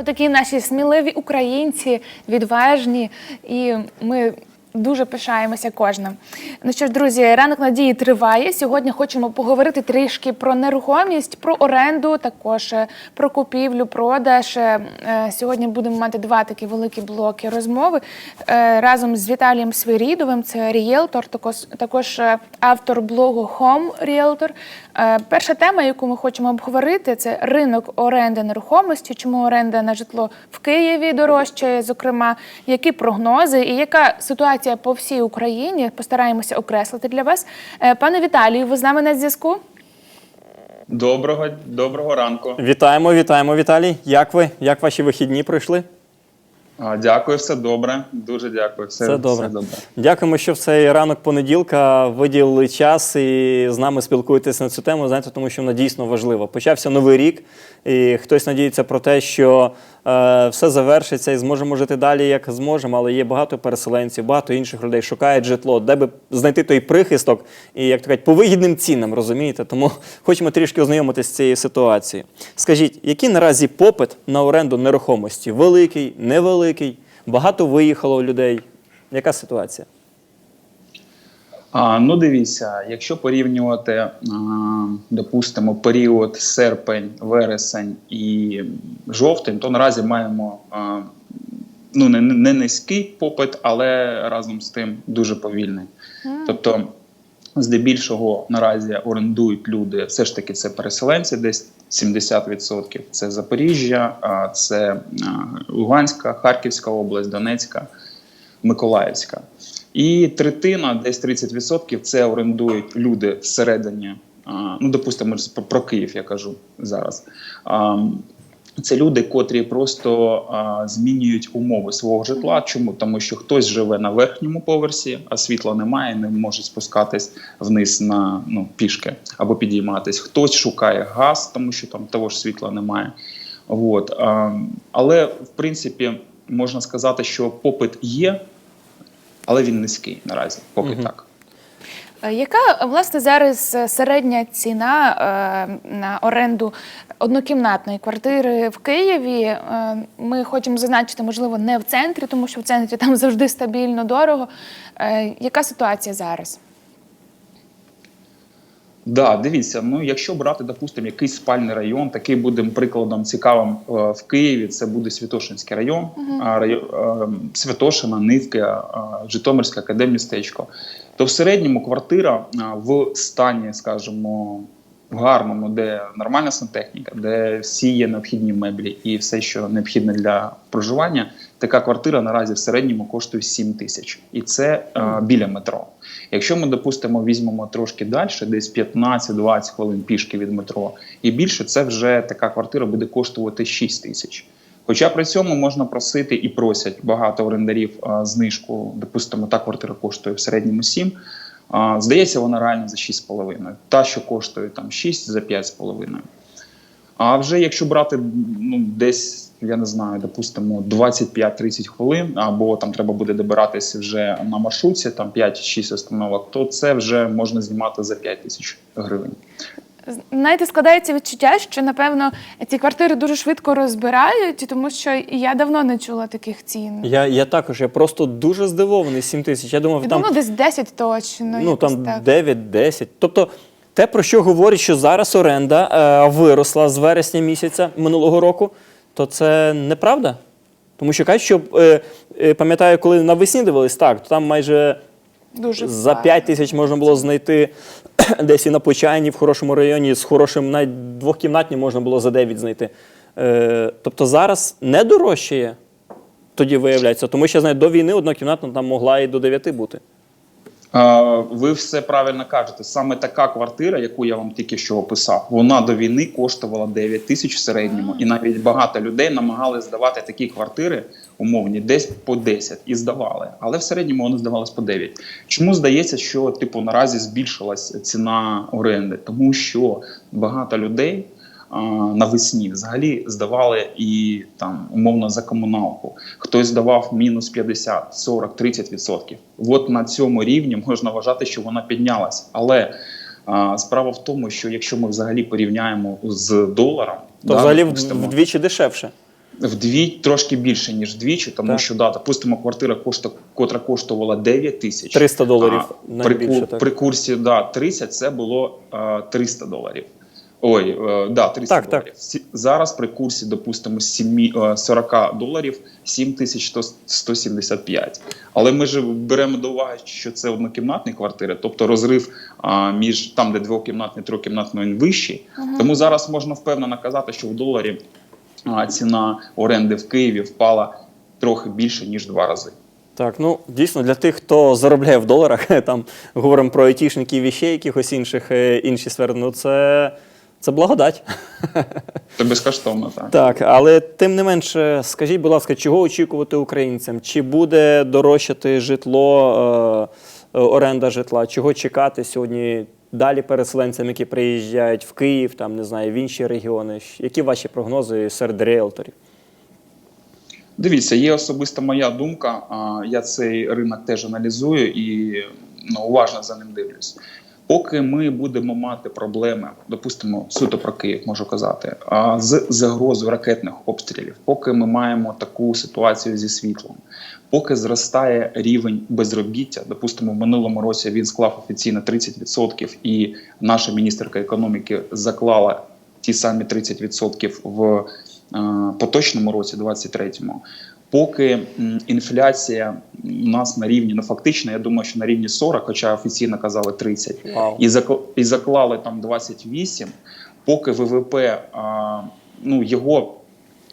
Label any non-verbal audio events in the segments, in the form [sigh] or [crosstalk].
Отакі наші сміливі українці, відважні, і ми дуже пишаємося кожним. Ну що ж, друзі, ранок надії триває. Сьогодні хочемо поговорити трішки про нерухомість, про оренду, також е, про купівлю, продаж. Е, е, Сьогодні будемо мати два такі великі блоки розмови разом з Віталієм Свирідовим. Це рієлтор, також, автор блогу Home Realtor. Перша тема, яку ми хочемо обговорити, це ринок оренди нерухомості. Чому оренда на житло в Києві дорожчає, зокрема, які прогнози і яка ситуація по всій Україні? Постараємося окреслити для вас. Е, Пане Віталію, ви з нами на зв'язку? Доброго, доброго ранку. Вітаємо, вітаємо, Віталій. Як ви? Як ваші вихідні пройшли? Дякую, все добре. Дуже дякую. Все, Все добре. Все добре. Дякуємо, що в цей ранок понеділка виділили час і з нами спілкуєтесь на цю тему. Знаєте, тому що вона дійсно важлива. Почався новий рік, і хтось надіється про те, що е, все завершиться і зможемо жити далі, як зможемо. Але є багато переселенців, багато інших людей шукають житло, де би знайти той прихисток і як то кажуть, по вигідним цінам, розумієте? Тому [laughs] хочемо трішки ознайомитися з цією ситуацією. Скажіть, який наразі попит на оренду нерухомості? Великий, невеликий, багато виїхало людей. Яка ситуація? А, ну, дивіться, якщо порівнювати, а, допустимо, період серпень, вересень і жовтень, то наразі маємо а, ну, не, не низький попит, але разом з тим дуже повільний. Тобто, здебільшого наразі орендують люди, все ж таки це переселенці, десь 70%. Це Запоріжжя, це Луганська, Харківська область, Донецька, Миколаївська. І третина, десь 30% це орендують люди всередині. Ну, допустимо, про- про Київ я кажу зараз. Це люди, котрі просто а, змінюють умови свого житла. Чому? Тому що хтось живе на верхньому поверсі, а світла немає, не може спускатись вниз на ну, пішки або підійматись. Хтось шукає газ, тому що там того ж світла немає. От. А, але в принципі можна сказати, що попит є, але він низький наразі. Поки Мгм. так. Е, Яка власне зараз е, середня ціна е, на оренду однокімнатної квартири в Києві? Ми хочемо зазначити, можливо, не в центрі, тому що в центрі там [laughs] завжди стабільно дорого. Яка ситуація зараз? Да, дивіться, ну якщо брати, допустимо, якийсь спальний район, такий буде прикладом цікавим е, в Києві. Це буде Святошинський район, а, райо- е, Святошина, Нивки, е, Житомирське академмістечко. То в середньому квартира в стані, скажімо, в гарному, де нормальна сантехніка, де всі є необхідні меблі і все, що необхідне для проживання, така квартира наразі в середньому коштує 7 тисяч, і це е, біля метро. Якщо ми, допустимо, візьмемо трошки далі, десь 15-20 хвилин пішки від метро, і більше це вже така квартира буде коштувати 6 тисяч. Хоча при цьому можна просити і просять багато орендарів а, знижку, допустимо, та квартира коштує в середньому 7, а, здається, вона реально за 6,5. Та, що коштує там 6, за 5,5. А вже якщо брати ну, десь, я не знаю, допустимо, 25-30 хвилин, або там треба буде добиратися вже на маршрутці, там 5-6 остановок, то це вже можна знімати за 5 тисяч гривень. Знаєте, складається відчуття, що напевно ці квартири дуже швидко розбирають, тому що я давно не чула таких цін. Я, я також, я просто дуже здивований 7 тисяч. Я думав, Я там, думала, десь 10 точно. ну, там так. 9-10. Тобто, те, про що говорять, що зараз оренда е, виросла з вересня місяця минулого року, то це неправда. Тому що кажуть, що е, е, пам'ятаю, коли навесні дивились, так, то там майже Дуже за 5 тисяч можна було знайти [clears throat] десь і на Почайні, в хорошому районі, з хорошим, навіть двохкімнатні можна було за 9 знайти. Е, тобто зараз не дорожчає, тоді виявляється. Тому що я знаю, до війни однокімнатна там могла і до 9 бути. Ви все правильно кажете. Саме така квартира, яку я вам тільки що описав, вона до війни коштувала 9 тисяч в середньому, і навіть багато людей намагали здавати такі квартири умовні десь по 10 і здавали. Але в середньому вони здавались по 9. Чому здається, що типу наразі збільшилась ціна оренди? Тому що багато людей. А, Навесні взагалі здавали і там умовно за комуналку. Хтось здавав мінус 50, 40, 30 відсотків. От на цьому рівні можна вважати, що вона піднялась. Але а, справа в тому, що якщо ми взагалі порівняємо з доларом, То да, взагалі допустимо, вдвічі дешевше. Вдві трошки більше ніж двічі, тому Так. що да, допустимо, квартира кошта, котра коштувала 9 тисяч 300 доларів а при, найбільше, ку- так. при курсі да, 30 це було е, 300 доларів. Ой, е, да, 300 Так, так. доларів. Сі- Зараз при курсі, допустимо, 7, е, 40 доларів 7175. Але ми ж беремо до уваги, що це однокімнатні квартири, тобто розрив а, між там, де двокімнатний, трьохкімнатний, він вищий. Тому зараз можна впевнено казати, що в доларі а, ціна оренди в Києві впала трохи більше ніж два рази. Так, ну дійсно для тих, хто заробляє в доларах, [laughs] там говоримо про айтішників і ще якихось інших е, інші сфери. Ну це, це благодать. Це безкоштовно так. Так, але тим не менше, скажіть, будь ласка, чого очікувати українцям? Чи буде дорожчати житло, е, е, оренда житла? Чого чекати сьогодні далі переселенцям, які приїжджають в Київ, там не знаю, в інші регіони? Які ваші прогнози серед ріелторів? Дивіться, є особиста моя думка. Я цей ринок теж аналізую і ну, уважно за ним дивлюсь. Поки ми будемо мати проблеми, допустимо, суто про Київ можу казати, з загрозою ракетних обстрілів, поки ми маємо таку ситуацію зі світлом, поки зростає рівень безробіття, допустимо, в минулому році він склав офіційно 30%, і наша міністерка економіки заклала ті самі 30% в поточному році, 23-му. Поки інфляція у нас на рівні, ну фактично, я думаю, що на рівні 40, хоча офіційно казали 30, Вау. і, закл- і заклали там 28, поки ВВП, а, ну його,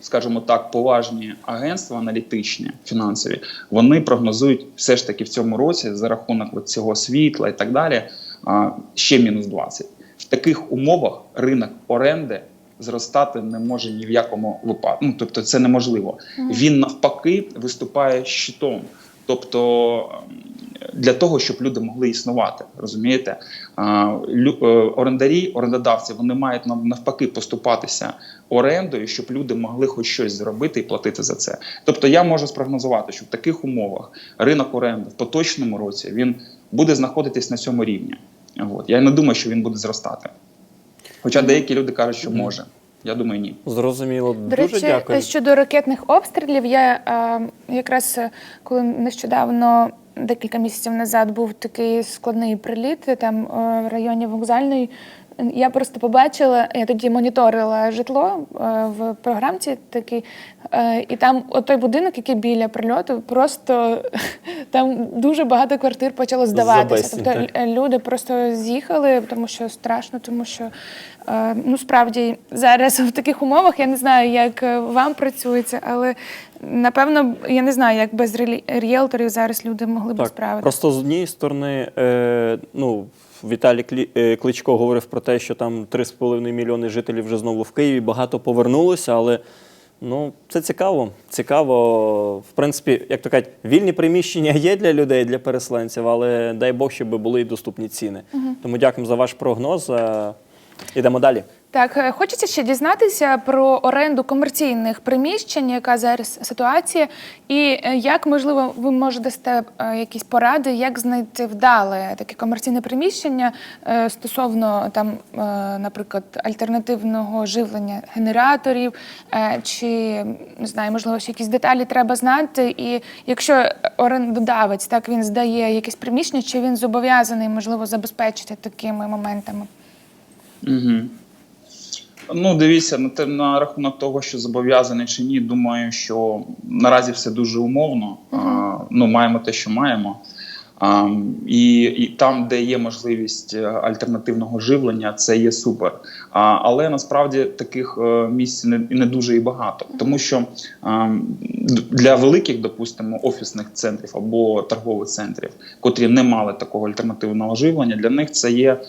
скажімо так, поважні агентства аналітичні, фінансові, вони прогнозують все ж таки в цьому році за рахунок от цього світла і так далі, а, ще мінус 20. В таких умовах ринок оренди зростати не може ні в якому випадку. Ну, тобто це неможливо. Він навпаки виступає щитом. Тобто ем, для того, щоб люди могли існувати, розумієте? Е, Орендарі, орендодавці, вони мають навпаки поступатися орендою, щоб люди могли хоч щось зробити і платити за це. Тобто я можу спрогнозувати, що в таких умовах ринок оренди в поточному році він буде знаходитись на цьому рівні. От. Я не думаю, що він буде зростати. Хоча деякі люди кажуть, що може. Я думаю, ні. Зрозуміло. До Дуже речі, дякую. щодо ракетних обстрілів, я е, якраз е, коли нещодавно, декілька місяців назад, був такий складний приліт там е, в районі вокзальної. Я просто побачила, я тоді моніторила житло е, в програмці такий, е, і там той будинок, який біля прильоту, просто [laughs] там дуже багато квартир почало здаватися. Тобто люди просто з'їхали, тому що страшно, тому що е, ну справді зараз в таких умовах я не знаю, як вам працюється, але напевно я не знаю, як без ріелторів зараз люди могли б справитися. просто з однієї сторони, е, ну, Віталій е, Кличко говорив про те, що там 3,5 мільйони жителів вже знову в Києві, багато повернулося, але ну, це цікаво. Цікаво, в принципі, як то кажуть, вільні приміщення є для людей, для переселенців, але дай Бог, щоб були і доступні ціни. Тому дякуємо за ваш прогноз. Ідемо далі. Так, е, хочеться ще дізнатися про оренду комерційних приміщень, яка зараз ситуація, і е, як можливо ви можете дасте якісь поради, як знайти вдале таке комерційне приміщення е, стосовно там, наприклад, альтернативного живлення генераторів, чи не знаю, можливо, ще якісь деталі треба знати. І якщо орендодавець так він здає якесь приміщення, чи він зобов'язаний можливо забезпечити такими моментами? Угу. Ну, дивіться, на, те, на рахунок того, що зобов'язаний чи ні, думаю, що наразі все дуже умовно. А, ну, маємо те, що маємо. І, і там, де є можливість е, альтернативного живлення, це є супер. Але насправді таких е, місць не, не дуже і багато, тому що для великих, допустимо, офісних центрів або торгових центрів, котрі не мали такого альтернативного живлення, для них це є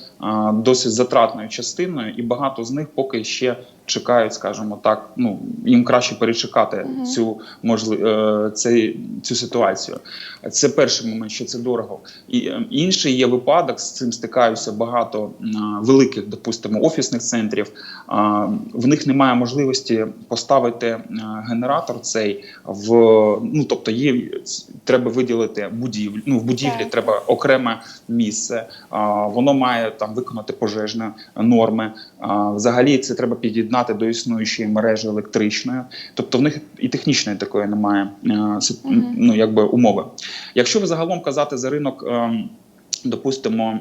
досить затратною частиною, і багато з них поки ще чекають, скажімо так. Ну їм краще перечекати цю можли, е, цей, цю ситуацію. Це перший момент, що це дорого. І е, інший є випадок, з цим стикаються багато великих, допустимо, офісних центрів. В них немає можливості поставити е, генератор цей в ну, тобто є треба виділити будівлю. Ну в будівлі Так. треба окреме місце. Воно має там виконати пожежні норми. Взагалі це треба під'єднати під'єднати до існуючої мережі електричної, тобто в них і технічної такої немає е, ну, якби умови. Якщо ви загалом казати за ринок. Допустимо,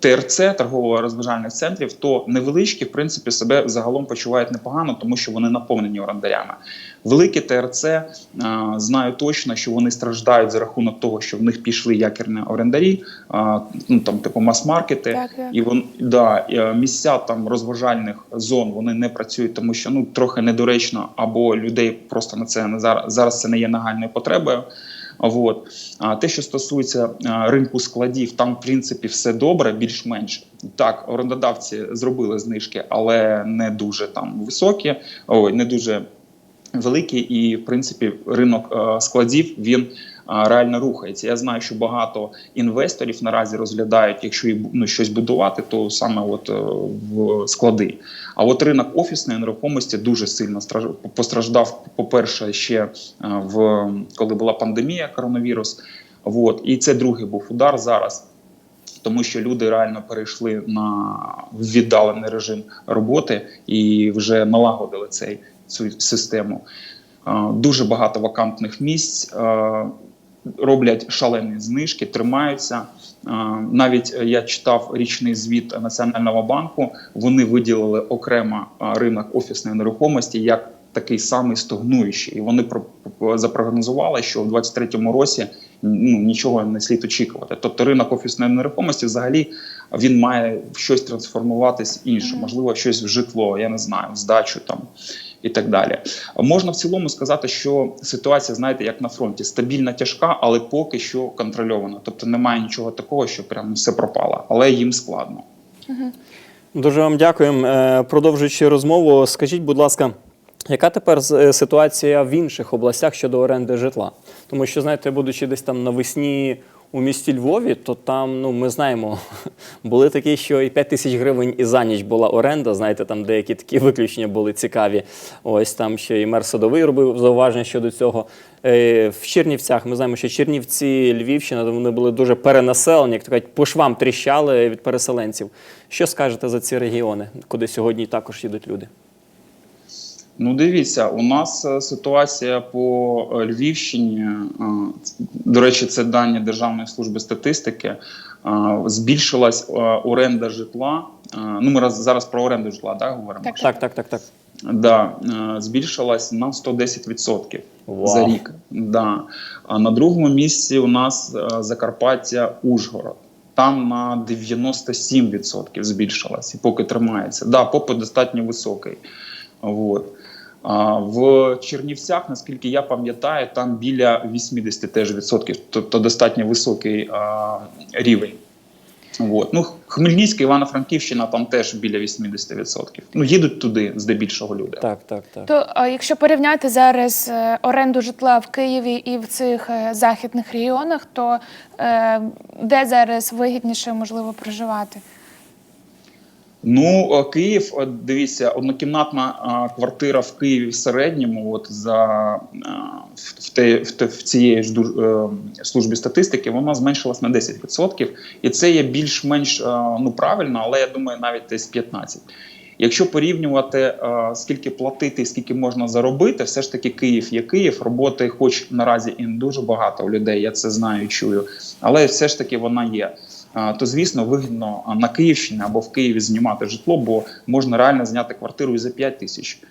ТРЦ торгово-розважальних центрів, то невеличкі, в принципі, себе загалом почувають непогано, тому що вони наповнені орендарями. Великі ТРЦ е, знаю точно, що вони страждають за рахунок того, що в них пішли якірні орендарі, е, ну там типу мас-маркети, Так, так. і вон да е, місця там розважальних зон вони не працюють, тому що ну трохи недоречно, або людей просто на це не зараз зараз це не є нагальною потребою. От. А те, що стосується ринку складів, там в принципі все добре, більш-менш так. Орендодавці зробили знижки, але не дуже там високі, ой, не дуже великі. І в принципі ринок складів він реально рухається. Я знаю, що багато інвесторів наразі розглядають, якщо ну, щось будувати, то саме от е, в склади. А от ринок офісної нерухомості дуже сильно страж- постраждав. По перше, ще е, в коли була пандемія, коронавірус. От і це другий був удар зараз. Тому що люди реально перейшли на віддалений режим роботи і вже налагодили цей цю систему. Е, Дуже багато вакантних місць. Роблять шалені знижки, тримаються. Е, Навіть е, я читав річний звіт Національного банку. Вони виділили окремо е, ринок офісної нерухомості як такий самий стогнуючий. І вони про- запрогнозували, що в 2023 році ну, нічого не слід очікувати. Тобто ринок офісної нерухомості взагалі він має в щось трансформуватись інше, можливо, щось в житло, я не знаю, в здачу там і так далі. Можна в цілому сказати, що ситуація, знаєте, як на фронті, стабільна, тяжка, але поки що контрольована. Тобто немає нічого такого, що прям все пропало, але їм складно. Дуже вам дякуємо. Е, Продовжуючи розмову, скажіть, будь ласка, яка тепер е, ситуація в інших областях щодо оренди житла? Тому що, знаєте, будучи десь там навесні у місті Львові, то там, ну, ми знаємо, [laughs] були такі, що і 5 тисяч гривень і за ніч була оренда. Знаєте, там деякі такі [laughs] виключення були цікаві. Ось там ще і мер Садовий робив зауваження щодо цього. Е, В Чернівцях ми знаємо, що Чернівці, Львівщина, вони були дуже перенаселені, як то кажуть, по швам тріщали від переселенців. Що скажете за ці регіони, куди сьогодні також їдуть люди? Ну, дивіться, у нас е, ситуація по е, Львівщині. е, До речі, це дані Державної служби статистики. Збільшилась оренда житла. Ну, ми зараз про оренду житла да, говоримо. Так. Так, так, так, так. Да, збільшилась на 110% Вау. за рік. Да. А на другому місці у нас Закарпаття, Ужгород. Там на 97% збільшилась і поки тримається. Да, попит достатньо високий. Вот. А в Чернівцях, наскільки я пам'ятаю, там біля 80 теж відсотків, тобто достатньо високий а, рівень. От. Ну, Хмельницька, Івано-Франківщина там теж біля 80%. Ну, їдуть туди здебільшого люди. Так, так, так. То а, якщо порівняти зараз е, оренду житла в Києві і в цих е, західних регіонах, то е, де зараз вигідніше можливо проживати? Ну, е, Київ, е, дивіться, однокімнатна е, квартира в Києві в середньому, от за в, те, в, те, в цієї ж службі статистики, вона зменшилась на 10%. І це є більш-менш ну, правильно, але я думаю, навіть десь 15%. Якщо порівнювати, скільки платити, скільки можна заробити, все ж таки Київ є Київ. Роботи, хоч наразі і не дуже багато у людей, я це знаю, чую, але все ж таки вона є. То звісно, вигідно на Київщині або в Києві знімати житло, бо можна реально зняти квартиру і за 5 тисяч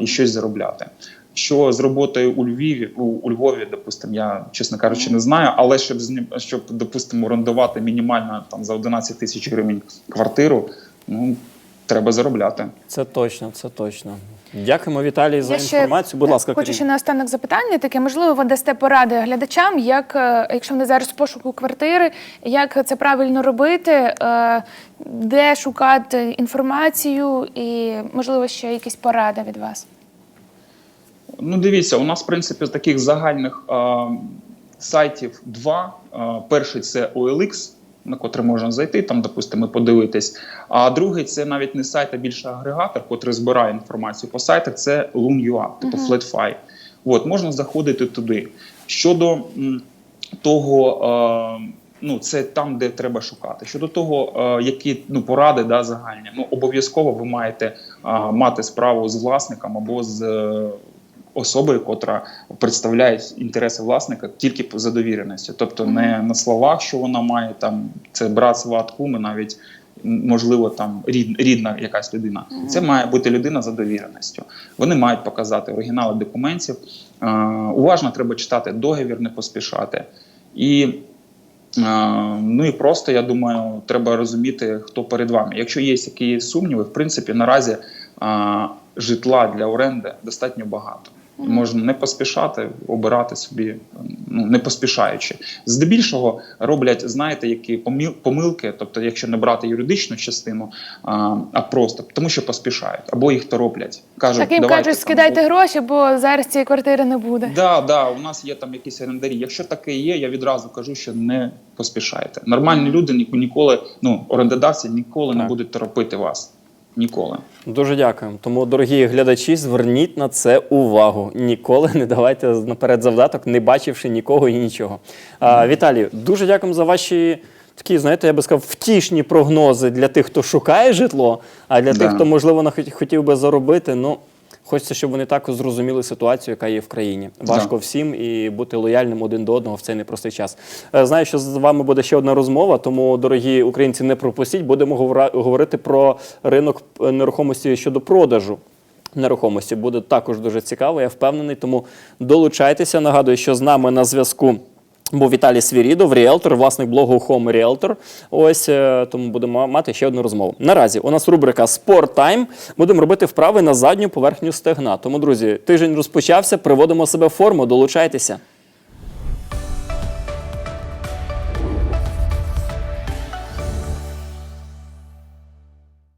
і щось заробляти. Що з роботою у Львові, у, у Львові, допустимо, я чесно кажучи, не знаю, але щоб щоб, допустимо, орендувати мінімально там за 11 тисяч гривень квартиру, ну треба заробляти. Це точно, це точно. Дякуємо, Віталій, за Я ще, інформацію. Будь ласка, хочу ще наостанок запитання таке. Можливо, ви дасте поради глядачам, як е, якщо вони зараз в пошуку квартири, як це правильно робити, е, де шукати інформацію, і можливо ще якісь поради від вас. Ну, дивіться, у нас, в принципі, з таких загальних е, сайтів два. Е, перший це OLX, на котрий можна зайти, там, допустимо, подивитись. А другий це навіть не сайт, а більше агрегатор, котрий збирає інформацію по сайтах. Це Loom.ua, типу FlatFi. От, можна заходити туди. Щодо м, того, е, Ну, це там, де треба шукати. Щодо того, е, які ну поради да, загальні, ну обов'язково ви маєте е, мати справу з власником або з е, особою, котра представляє інтереси власника тільки по- за довіреністю. Тобто не на словах, що вона має там це брат, сват, куми, навіть можливо там рід, рідна якась людина. Це має бути людина за довіреністю. Вони мають показати оригінали документів. Е, уважно треба читати договір, не поспішати. І Е, Ну і просто я думаю, треба розуміти, хто перед вами. Якщо є які сумніви, в принципі, наразі а, житла для оренди достатньо багато. Можна не поспішати, обирати собі, ну не поспішаючи. Здебільшого роблять, знаєте, які помилки, тобто, якщо не брати юридичну частину, а, а просто тому, що поспішають, або їх тороплять. Кажуть, Так їм давайте кажуть, там, скидайте гроші, бо зараз цієї квартири не буде. Да, да, у нас є там якісь орендарі. Якщо таке є, я відразу кажу, що не поспішайте. Нормальні люди ні- ніколи, ну орендодавці ніколи не будуть торопити вас. Ніколи. Дуже дякуємо. Тому, дорогі глядачі, зверніть на це увагу. Ніколи не давайте наперед завдаток, не бачивши нікого і нічого. А, Віталію, дуже дякуємо за ваші такі, знаєте, я би сказав, втішні прогнози для тих, хто шукає житло, а для Да. тих, хто, можливо, хотів би заробити. Ну, хочеться, щоб вони також зрозуміли ситуацію, яка є в країні. Важко Да. всім і бути лояльним один до одного в цей непростий час. Е, Знаю, що з вами буде ще одна розмова, тому, дорогі українці, не пропустіть. Будемо говорити про ринок нерухомості щодо продажу. Нерухомості буде також дуже цікаво, я впевнений. Тому долучайтеся. Нагадую, що з нами на зв'язку був Віталій Свірідов, ріелтор, власник блогу Home Realtor. Ось е, тому будемо мати ще одну розмову. Наразі у нас рубрика Sport Time. Будемо робити вправи на задню поверхню стегна. Тому, друзі, тиждень розпочався. Приводимо себе в форму. Долучайтеся.